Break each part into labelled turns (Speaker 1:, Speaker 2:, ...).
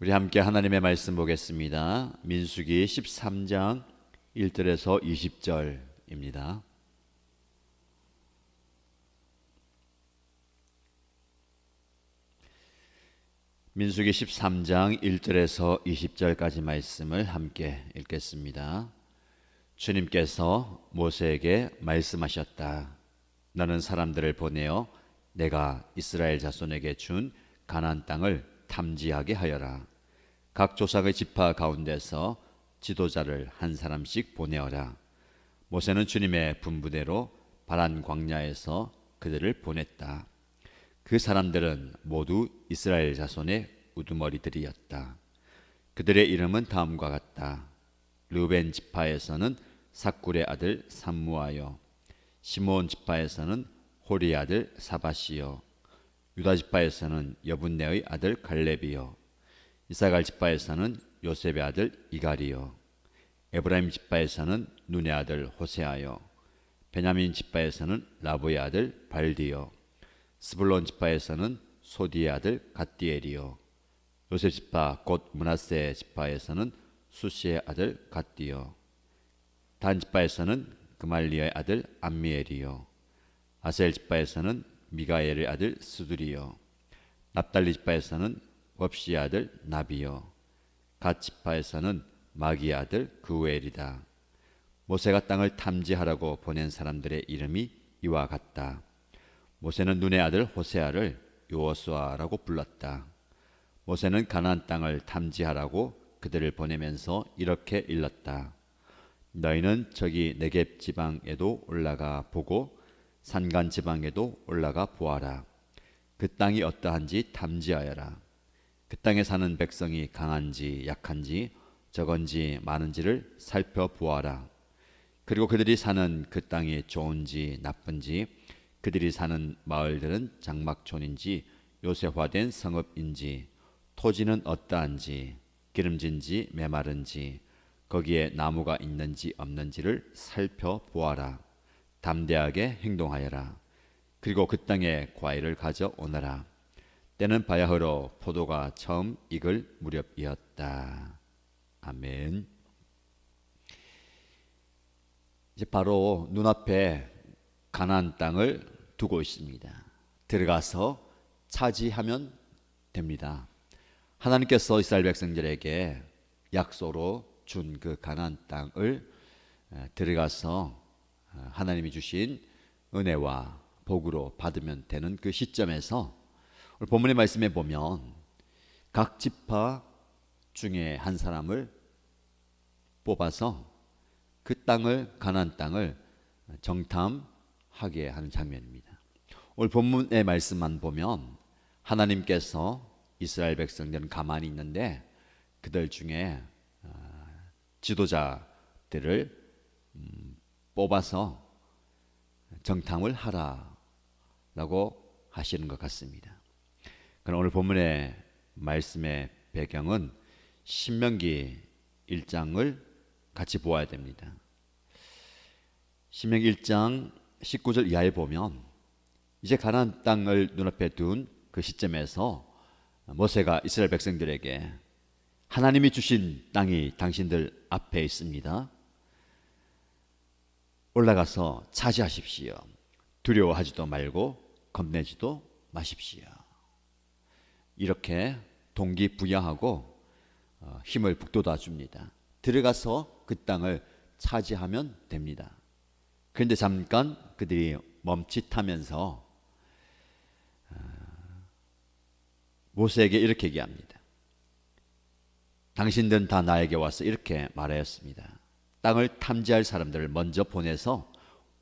Speaker 1: 우리 함께 하나님의 말씀 보겠습니다. 민수기 13장 1절에서 20절입니다. 민수기 13장 1절에서 20절까지 말씀을 함께 읽겠습니다. 주님께서 모세에게 말씀하셨다. 너는 사람들을 보내어 내가 이스라엘 자손에게 준 가나안 땅을 탐지하게 하여라. 각 조상의 지파 가운데서 지도자를 한 사람씩 보내어라. 모세는 주님의 분부대로 바란 광야에서 그들을 보냈다. 그 사람들은 모두 이스라엘 자손의 우두머리들이었다. 그들의 이름은 다음과 같다. 르벤 지파에서는 사꿀의 아들 삼무아요. 시몬 지파에서는 호리 아들 사바시요. 유다 지파에서는 여분네의 아들 갈렙이요. 이사갈 지파에서는 요셉의 아들 이갈이요. 에브라임 지파에서는 눈의 아들 호세아요. 베냐민 지파에서는 라보의 아들 발디요. 스불론 지파에서는 소디의 아들 갓디엘이요. 요셉 지파 곧 문하세 지파에서는 수시의 아들 갓디요. 단 지파에서는 그말리의 아들 암미엘이요. 아셀 지파에서는 미가엘의 아들 스두리요. 납달리 지파에서는 웁시의 아들 나비요. 갓 지파에서는 마기의 아들 그우엘이다. 모세가 땅을 탐지하라고 보낸 사람들의 이름이 이와 같다. 모세는 눈의 아들 호세아를 요호수아라고 불렀다. 모세는 가나안 땅을 탐지하라고 그들을 보내면서 이렇게 일렀다. 너희는 저기 네겝 지방에도 올라가 보고 산간 지방에도 올라가 보아라. 그 땅이 어떠한지 탐지하여라. 그 땅에 사는 백성이 강한지 약한지 적은지 많은지를 살펴보아라. 그리고 그들이 사는 그 땅이 좋은지 나쁜지 그들이 사는 마을들은 장막촌인지 요새화된 성읍인지 토지는 어떠한지 기름진지 메마른지 거기에 나무가 있는지 없는지를 살펴보아라. 담대하게 행동하여라. 그리고 그 땅에 과일을 가져오너라. 때는 바야흐로 포도가 처음 익을 무렵이었다. 아멘. 이제 바로 눈앞에 가나안 땅을 두고 있습니다. 들어가서 차지하면 됩니다. 하나님께서 이스라엘 백성들에게 약속으로 준 그 가나안 땅을 들어가서 어, 하나님이 주신 은혜와 복으로 받으면 되는 그 시점에서 오늘 본문의 말씀에 보면 각 지파 중에 한 사람을 뽑아서 그 땅을 가나안 땅을 정탐하게 하는 장면입니다. 오늘 본문의 말씀만 보면 하나님께서 이스라엘 백성들은 가만히 있는데 그들 중에 어, 지도자들을 음, 뽑아서 정탐을 하라라고 하시는 것 같습니다. 그럼 오늘 본문의 말씀의 배경은 신명기 1장을 같이 보아야 됩니다. 신명기 1장 19절 이하에 보면 이제 가나안 땅을 눈앞에 둔 그 시점에서 모세가 이스라엘 백성들에게 하나님이 주신 땅이 당신들 앞에 있습니다. 올라가서 차지하십시오. 두려워하지도 말고 겁내지도 마십시오. 이렇게 동기 부여하고 어, 힘을 북돋아 줍니다. 들어가서 그 땅을 차지하면 됩니다. 그런데 잠깐 그들이 멈칫하면서 어, 모세에게 이렇게 얘기합니다. 당신들은 다 나에게 와서 이렇게 말하였습니다. 땅을 탐지할 사람들을 먼저 보내서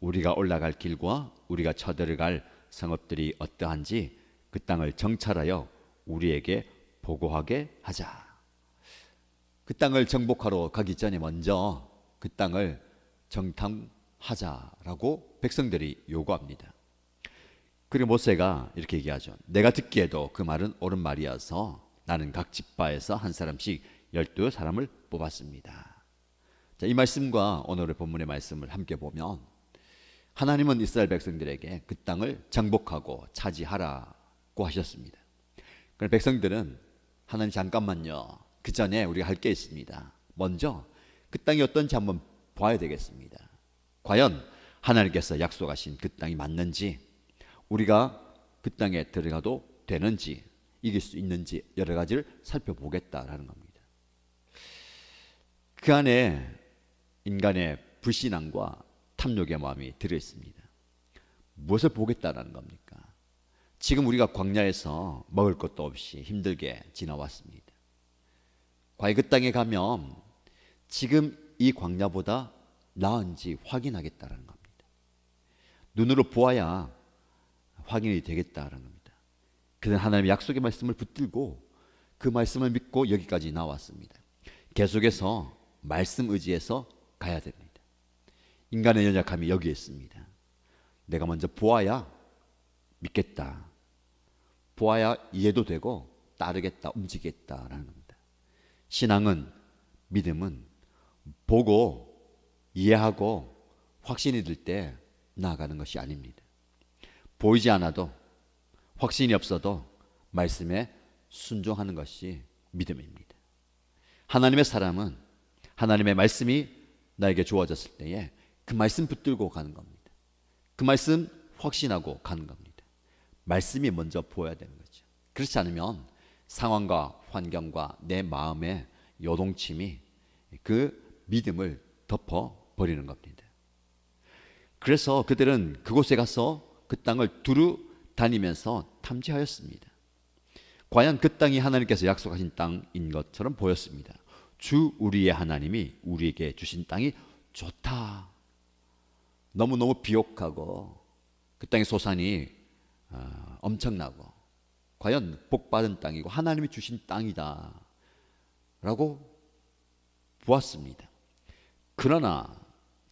Speaker 1: 우리가 올라갈 길과 우리가 쳐들어갈 성읍들이 어떠한지 그 땅을 정찰하여 우리에게 보고하게 하자. 그 땅을 정복하러 가기 전에 먼저 그 땅을 정탐하자라고 백성들이 요구합니다. 그리고 모세가 이렇게 얘기하죠. 내가 듣기에도 그 말은 옳은 말이어서 나는 각 집바에서 한 사람씩 열두 사람을 뽑았습니다. 자, 이 말씀과 오늘의 본문의 말씀을 함께 보면 하나님은 이스라엘 백성들에게 그 땅을 정복하고 차지하라고 하셨습니다. 그럼 백성들은 하나님 잠깐만요. 그 전에 우리가 할 게 있습니다. 먼저 그 땅이 어떤지 한번 봐야 되겠습니다. 과연 하나님께서 약속하신 그 땅이 맞는지 우리가 그 땅에 들어가도 되는지 이길 수 있는지 여러 가지를 살펴보겠다라는 겁니다. 그 안에 인간의 불신앙과 탐욕의 마음이 들어 있습니다. 무엇을 보겠다라는 겁니까? 지금 우리가 광야에서 먹을 것도 없이 힘들게 지나왔습니다. 과연 그 땅에 가면 지금 이 광야보다 나은지 확인하겠다라는 겁니다. 눈으로 보아야 확인이 되겠다라는 겁니다. 그는 하나님의 약속의 말씀을 붙들고 그 말씀을 믿고 여기까지 나왔습니다. 계속해서 말씀 의지해서 가야 됩니다. 인간의 연약함이 여기에 있습니다. 내가 먼저 보아야 믿겠다. 보아야 이해도 되고 따르겠다, 움직이겠다라는 겁니다. 신앙은 믿음은 보고 이해하고 확신이 들 때 나아가는 것이 아닙니다. 보이지 않아도 확신이 없어도 말씀에 순종하는 것이 믿음입니다. 하나님의 사람은 하나님의 말씀이 나에게 주어졌을 때에 그 말씀 붙들고 가는 겁니다. 그 말씀 확신하고 가는 겁니다. 말씀이 먼저 보여야 되는 거죠. 그렇지 않으면 상황과 환경과 내 마음의 요동침이 그 믿음을 덮어 버리는 겁니다. 그래서 그들은 그곳에 가서 그 땅을 두루 다니면서 탐지하였습니다. 과연 그 땅이 하나님께서 약속하신 땅인 것처럼 보였습니다. 주 우리의 하나님이 우리에게 주신 땅이 좋다. 너무너무 비옥하고 그 땅의 소산이 어, 엄청나고 과연 복받은 땅이고 하나님이 주신 땅이다. 라고 보았습니다. 그러나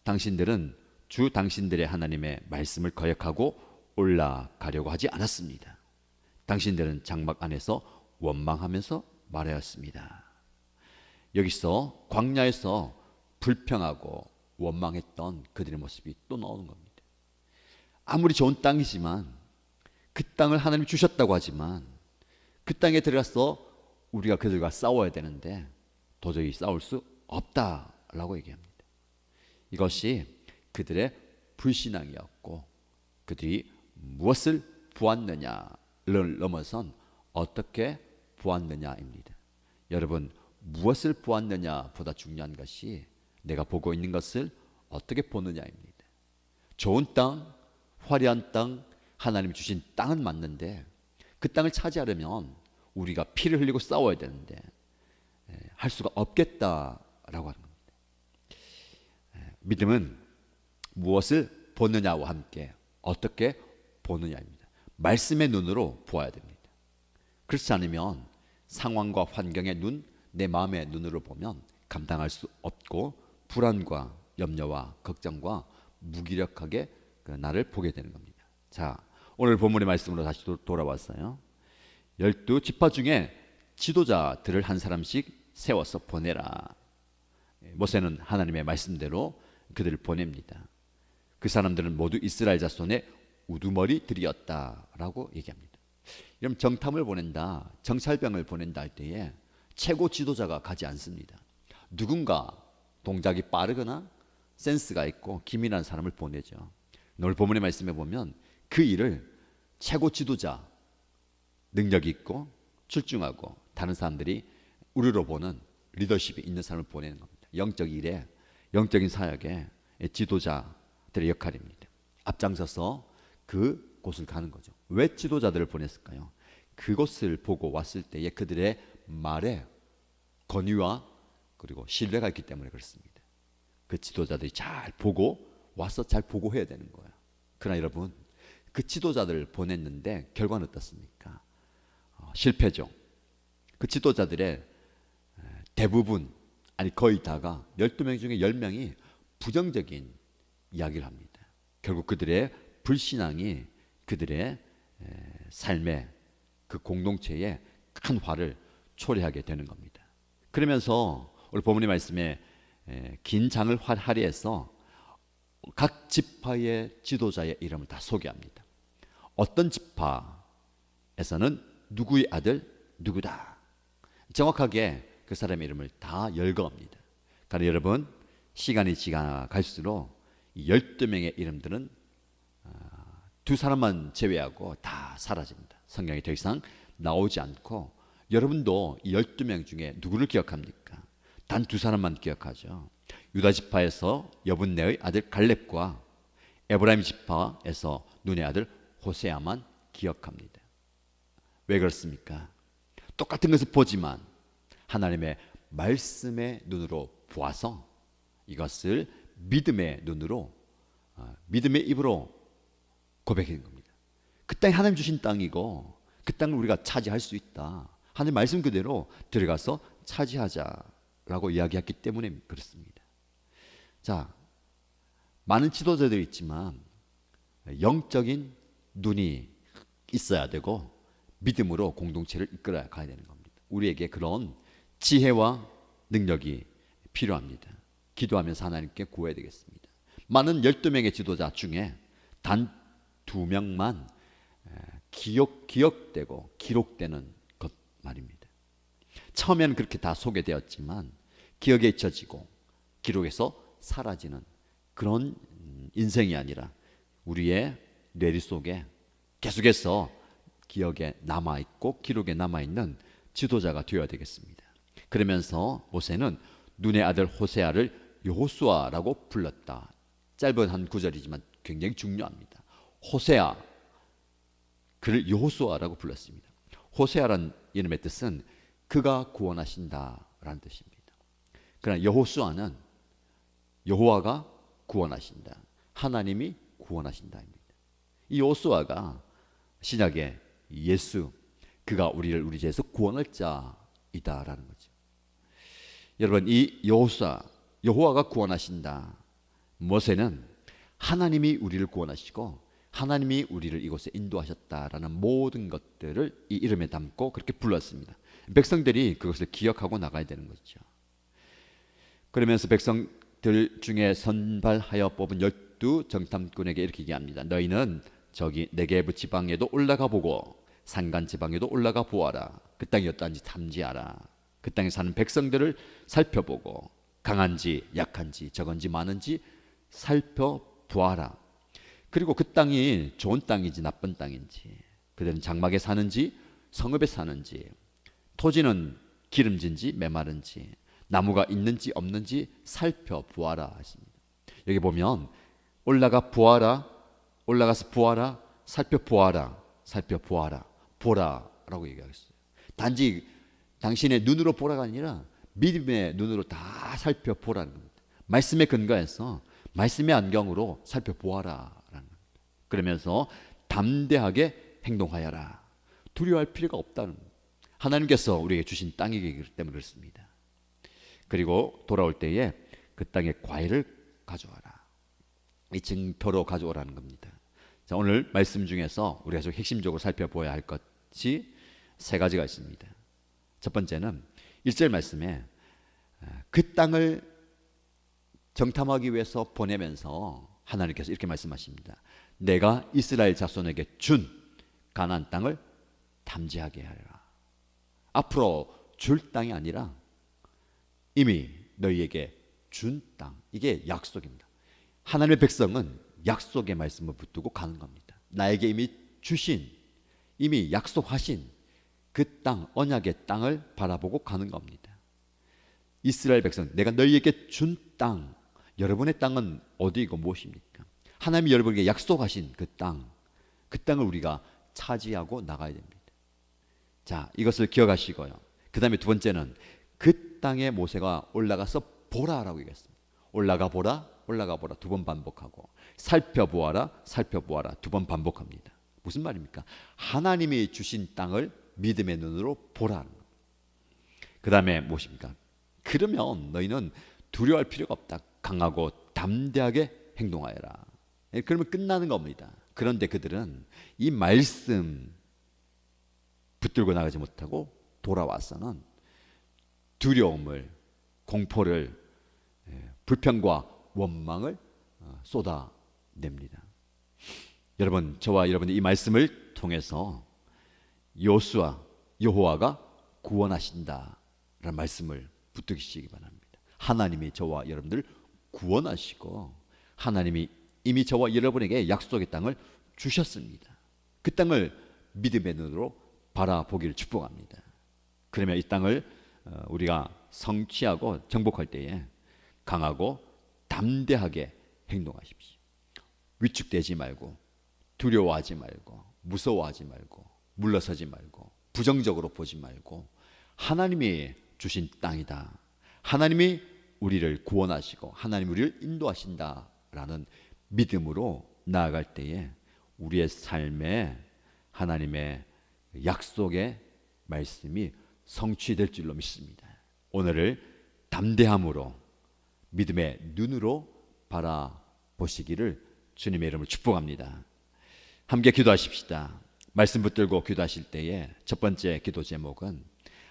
Speaker 1: 당신들은 주 당신들의 하나님의 말씀을 거역하고 올라가려고 하지 않았습니다. 당신들은 장막 안에서 원망하면서 말하였습니다. 여기서 광야에서 불평하고 원망했던 그들의 모습이 또 나오는 겁니다. 아무리 좋은 땅이지만 그 땅을 하나님이 주셨다고 하지만 그 땅에 들어가서 우리가 그들과 싸워야 되는데 도저히 싸울 수 없다라고 얘기합니다. 이것이 그들의 불신앙이었고 그들이 무엇을 보았느냐를 넘어선 어떻게 보았느냐입니다. 여러분 무엇을 보았느냐 보다 중요한 것이 내가 보고 있는 것을 어떻게 보느냐입니다. 좋은 땅, 화려한 땅, 하나님 주신 땅은 맞는데 그 땅을 차지하려면 우리가 피를 흘리고 싸워야 되는데 예, 할 수가 없겠다라고 하는 겁니다. 예, 믿음은 무엇을 보느냐와 함께 어떻게 보느냐입니다. 말씀의 눈으로 보아야 됩니다. 그렇지 않으면 상황과 환경의 눈, 내 마음의 눈으로 보면 감당할 수 없고 불안과 염려와 걱정과 무기력하게 그 나를 보게 되는 겁니다. 자, 오늘 본문의 말씀으로 다시 돌아왔어요. 열두 지파 중에 지도자들을 한 사람씩 세워서 보내라. 모세는 하나님의 말씀대로 그들을 보냅니다. 그 사람들은 모두 이스라엘 자손의 우두머리들이었다라고 얘기합니다. 이런 정탐을 보낸다, 정찰병을 보낸다 할 때에 최고 지도자가 가지 않습니다. 누군가 동작이 빠르거나 센스가 있고 기민한 사람을 보내죠. 오늘 본문의 말씀에 보면 그 일을 최고 지도자 능력 있고 출중하고 다른 사람들이 우리로 보는 리더십이 있는 사람을 보내는 겁니다. 영적 일에 영적인 사역에 지도자들의 역할입니다. 앞장서서 그 곳을 가는 거죠. 왜 지도자들을 보냈을까요? 그곳을 보고 왔을 때에 그들의 말에 권위와 그리고 신뢰가 있기 때문에 그렇습니다. 그 지도자들이 잘 보고 와서 잘 보고해야 되는 거예요. 그러나 여러분 그 지도자들을 보냈는데 결과는 어떻습니까? 어, 실패죠. 그 지도자들의 대부분 아니 거의 다가 12명 중에 10명이 부정적인 이야기를 합니다. 결국 그들의 불신앙이 그들의 삶의 그 공동체에 큰 화를 초래하게 되는 겁니다. 그러면서 오늘 본문의 말씀에 긴 장을 할애해서 각 지파의 지도자의 이름을 다 소개합니다. 어떤 지파에서는 누구의 아들 누구다. 정확하게 그 사람의 이름을 다 열거합니다. 그러나 여러분 시간이 지나갈수록 이 12명의 이름들은 아, 두 사람만 제외하고 다 사라집니다. 성경에 더 이상 나오지 않고 여러분도 이 12명 중에 누구를 기억합니까? 단 두 사람만 기억하죠. 유다 지파에서 여분네의 아들 갈렙과 에브라임 지파에서 눈의 아들 호세아만 기억합니다. 왜 그렇습니까? 똑같은 것을 보지만 하나님의 말씀의 눈으로 보아서 이것을 믿음의 눈으로 아, 믿음의 입으로 고백한 겁니다. 그 땅이 하나님 주신 땅이고 그 땅을 우리가 차지할 수 있다. 하나님 말씀 그대로 들어가서 차지하자라고 이야기했기 때문에 그렇습니다. 자, 많은 지도자들이 있지만 영적인 눈이 있어야 되고 믿음으로 공동체를 이끌어 가야 되는 겁니다. 우리에게 그런 지혜와 능력이 필요합니다. 기도하면서 하나님께 구해야 되겠습니다. 많은 12명의 지도자 중에 단두 명만 기억, 기억되고 기록되는 것 말입니다. 처음에는 그렇게 다 소개되었지만 기억에 잊혀지고 기록에서 사라지는 그런 인생이 아니라 우리의 뇌리 속에 계속해서 기억에 남아 있고 기록에 남아 있는 지도자가 되어야 되겠습니다. 그러면서 모세는 눈의 아들 호세아를 여호수아라고 불렀다. 짧은 한 구절이지만 굉장히 중요합니다. 호세아 그를 여호수아라고 불렀습니다. 호세아란 이름의 뜻은 그가 구원하신다라는 뜻입니다. 그러나 여호수아는 여호와가 구원하신다. 하나님이 구원하신다입니다. 이 여호수아가 신약의 예수 그가 우리를 우리 죄에서 구원할 자이다라는 거죠. 여러분 이 여호수아 여호와가 구원하신다. 모세는 하나님이 우리를 구원하시고 하나님이 우리를 이곳에 인도하셨다라는 모든 것들을 이 이름에 담고 그렇게 불렀습니다. 백성들이 그것을 기억하고 나가야 되는 거죠. 그러면서 백성들 중에 선발하여 뽑은 열두 정탐꾼에게 이렇게 얘기합니다. 너희는 저기 네게부 지방에도 올라가 보고 산간 지방에도 올라가 보아라. 그 땅이 어떠한지 탐지하라. 그 땅에 사는 백성들을 살펴보고 강한지 약한지 적은지 많은지 살펴보아라. 그리고 그 땅이 좋은 땅인지 나쁜 땅인지 그들은 장막에 사는지 성읍에 사는지 토지는 기름진지 메마른지 나무가 있는지 없는지 살펴보아라 하십니다. 여기 보면 올라가 보아라 올라가서 보아라 살펴보아라 살펴보아라 보라라고 얘기하겠어요. 단지 당신의 눈으로 보라가 아니라 믿음의 눈으로 다 살펴보라는 겁니다. 말씀에 근거해서 말씀의 안경으로 살펴보아라라는 겁니다. 그러면서 담대하게 행동하여라. 두려워할 필요가 없다는. 하나님께서 우리에게 주신 땅이기 때문에 그렇습니다. 그리고 돌아올 때에 그 땅의 과일을 가져와라. 이 증표로 가져오라는 겁니다. 자, 오늘 말씀 중에서 우리가 좀 핵심적으로 살펴보아야 할 것이 세 가지가 있습니다. 첫 번째는 1절 말씀에 그 땅을 정탐하기 위해서 보내면서 하나님께서 이렇게 말씀하십니다. 내가 이스라엘 자손에게 준 가나안 땅을 탐지하게 하라. 앞으로 줄 땅이 아니라 이미 너희에게 준 땅. 이게 약속입니다. 하나님의 백성은 약속의 말씀을 붙들고 가는 겁니다. 나에게 이미 주신 이미 약속하신 그 땅, 언약의 땅을 바라보고 가는 겁니다. 이스라엘 백성, 내가 너희에게 준 땅, 여러분의 땅은 어디이고 무엇입니까? 하나님이 여러분에게 약속하신 그 땅, 그 땅을 우리가 차지하고 나가야 됩니다. 자, 이것을 기억하시고요. 그 다음에 두 번째는 그 땅에 모세가 올라가서 보라라고 얘기했습니다. 올라가 보라, 올라가 보라 두 번 반복하고 살펴보아라, 살펴보아라 두 번 반복합니다. 무슨 말입니까? 하나님이 주신 땅을 믿음의 눈으로 보라는 것. 그 다음에 무엇입니까? 그러면 너희는 두려워할 필요가 없다. 강하고 담대하게 행동하여라. 예, 그러면 끝나는 겁니다. 그런데 그들은 이 말씀 붙들고 나가지 못하고 돌아와서는 두려움을, 공포를, 예, 불평과 원망을 어, 쏟아냅니다. 여러분, 저와 여러분이 이 말씀을 통해서 요수와 여호와가 구원하신다 라는 말씀을 붙드시기 바랍니다. 하나님이 저와 여러분들 구원하시고 하나님이 이미 저와 여러분에게 약속의 땅을 주셨습니다. 그 땅을 믿음의 눈으로 바라보기를 축복합니다. 그러면 이 땅을 어, 우리가 성취하고 정복할 때에 강하고 담대하게 행동하십시오. 위축되지 말고 두려워하지 말고 무서워하지 말고 물러서지 말고 부정적으로 보지 말고 하나님이 주신 땅이다. 하나님이 우리를 구원하시고 하나님 우리를 인도하신다라는 믿음으로 나아갈 때에 우리의 삶에 하나님의 약속의 말씀이 성취될 줄로 믿습니다. 오늘을 담대함으로 믿음의 눈으로 바라보시기를 주님의 이름으로 축복합니다. 함께 기도하십시다. 말씀 붙들고 기도하실 때에 첫 번째 기도 제목은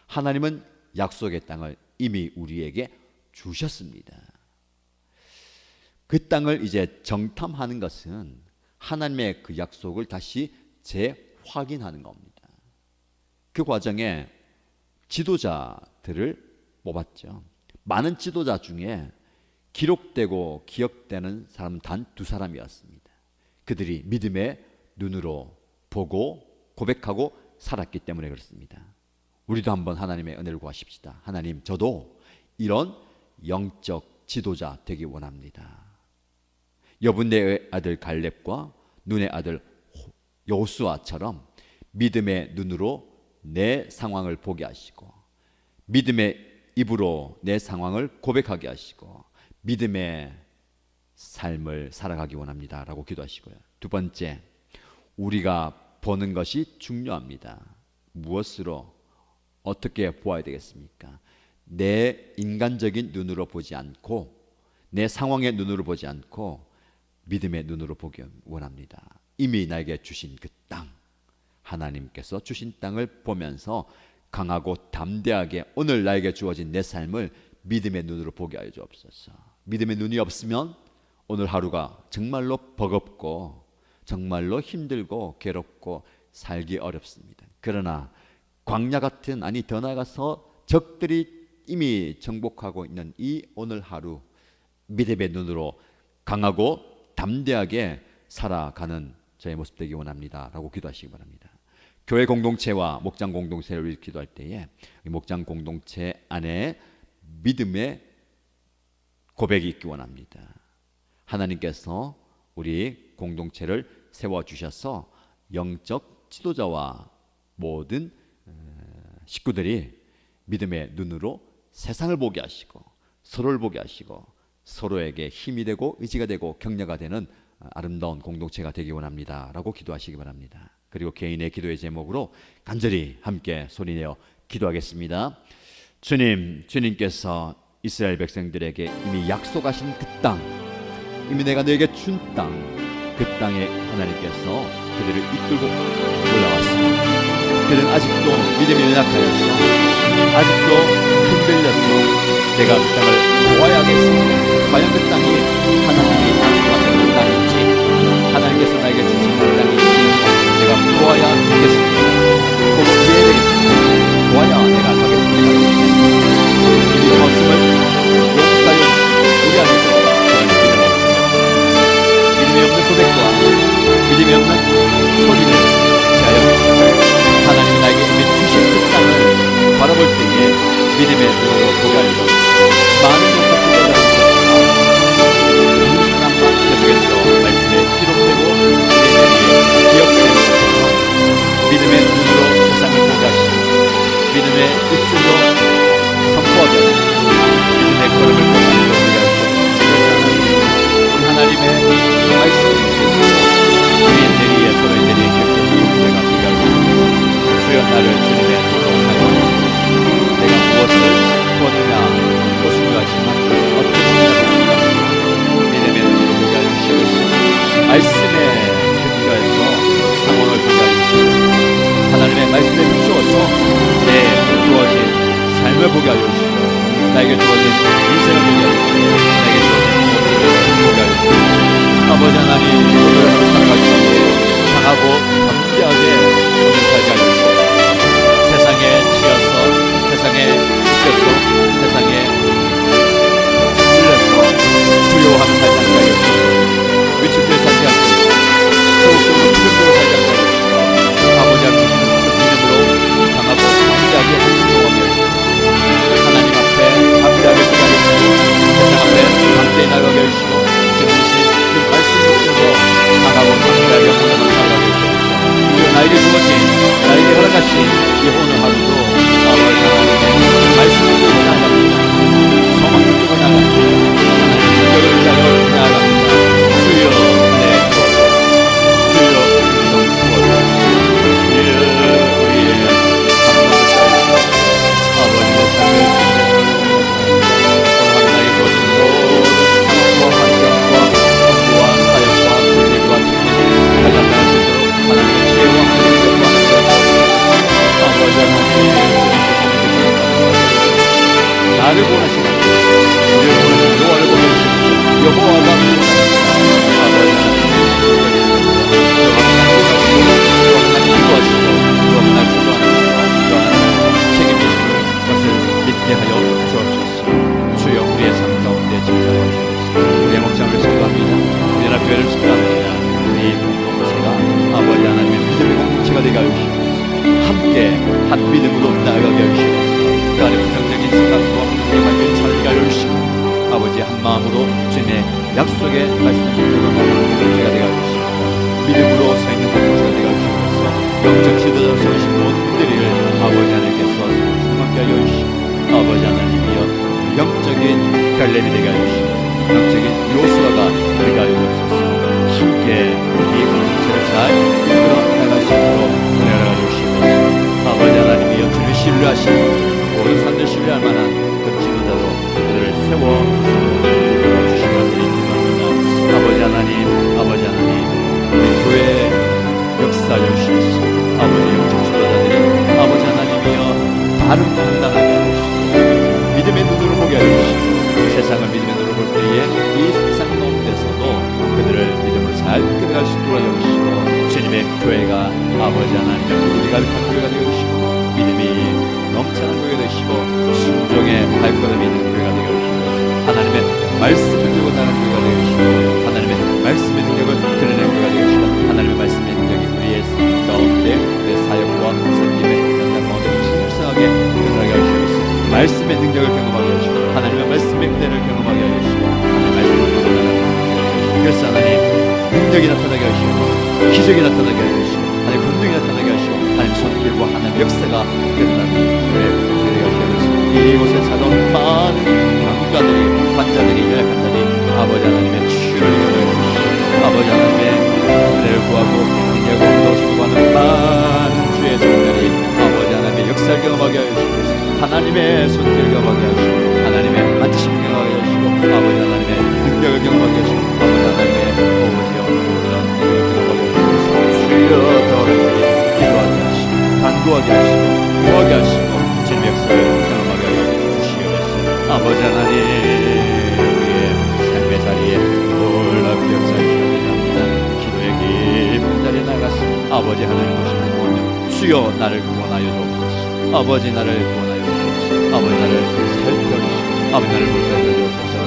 Speaker 1: 하나님은 약속의 땅을 이미 우리에게 주셨습니다. 그 땅을 이제 정탐하는 것은 하나님의 그 약속을 다시 재확인하는 겁니다. 그 과정에 지도자들을 뽑았죠. 많은 지도자 중에 기록되고 기억되는 사람은 단두 사람이었습니다. 그들이 믿음의 눈으로 보고 고백하고 살았기 때문에 그렇습니다. 우리도 한번 하나님의 은혜를 구하십시다. 하나님, 저도 이런 영적 지도자 되기 원합니다. 여분의 아들 갈렙과 눈의 아들 여호수아처럼 믿음의 눈으로 내 상황을 보게 하시고 믿음의 입으로 내 상황을 고백하게 하시고 믿음의 삶을 살아가기 원합니다라고 기도하시고요. 두 번째, 우리가 보는 것이 중요합니다. 무엇으로 어떻게 보아야 되겠습니까? 내 인간적인 눈으로 보지 않고 내 상황의 눈으로 보지 않고 믿음의 눈으로 보기 원합니다. 이미 나에게 주신 그 땅, 하나님께서 주신 땅을 보면서 강하고 담대하게 오늘 나에게 주어진 내 삶을 믿음의 눈으로 보게 하여 주옵소서. 믿음의 눈이 없으면 오늘 하루가 정말로 버겁고 정말로 힘들고 괴롭고 살기 어렵습니다. 그러나 광야 같은 아니 더 나아가서 적들이 이미 정복하고 있는 이 오늘 하루 믿음의 눈으로 강하고 담대하게 살아가는 저의 모습 되기 원합니다 라고 기도하시기 바랍니다. 교회 공동체와 목장 공동체를 기도할 때에 목장 공동체 안에 믿음의 고백이 있기 원합니다. 하나님께서 우리 공동체를 세워 주셔서 영적 지도자와 모든 식구들이 믿음의 눈으로 세상을 보게 하시고 서로를 보게 하시고 서로에게 힘이 되고 의지가 되고 격려가 되는 아름다운 공동체가 되기 원합니다 라고 기도하시기 바랍니다. 그리고 개인의 기도의 제목으로 간절히 함께 소리내어 기도하겠습니다. 주님, 주님께서 이스라엘 백성들에게 이미 약속하신 그 땅, 이미 내가 너에게 준 땅, 그 땅에 하나님께서 그들을 이끌고 올라왔습니다. 그들은 아직도 믿음이 연약하여서 아직도 흔들려서 내가 그 땅을 보아야 하겠습니다. 과연 그 땅이 하나님이 그 땅인지 하나님께서 나에게 그 땅인지 내가 보아야 하겠습니다. 꼭 기회에 되겠습니다. 보아야 내가 가겠습니다. 이미 없음을 용서하여 우리 안에서. 믿음이 없는 고백과 믿음이 없는 소리를 제하여 하나님 나에게 주신 그 땅을 바라볼 때에 믿음의 눈으로 보게 하여 믿음의 입술로 하시고 믿음의 걸음을 보게 하시고 우리 하나님의 말씀을 우리 내리에 서로의 곁에 용대가 되게 하시고 주여 나를 주님의 도로 사용하시고 내가 무엇을 삶을 보게 하여 주시고 한 믿음으로 나아가게 하시고 그 안에 부정적인 생각과 함께 절개 하시고 아버지 한 마음으로 주님의 약속의 말씀을 이곳에 사던 많은 강가들이 환자들이 연약한다니 아버지 하나님의 치유를 경험하고 아버지 하나님의 은혜를 구하고 능력을 수고하는 많은 주의 종들이 아버지 하나님의 역사를 경험하게 하여 주시고 하나님의 손길을 경험하게 하시고 하나님의 안심 경험하게 하시고 아버지 하나님의 능력을 경험하게 하시고 아버지 하나님의 어머니여 그런 능력을 경험하게 하시고 주여 더 기도하게 하시고 간구하게 하시고 구하게 하시고 진맥사를 아버지 하나님 우리의 삶의 자리에 놀랍게 역사하시옵니다. 기도의 깊은 자리에 나갔습니다 아버지 하나님 보시는 오늘 주여 나를 구원하여 주옵소서. 아버지 나를 구원하여 주옵소서. 아버지 나를 살펴주시고 아버지 나를 불살펴 주옵소서.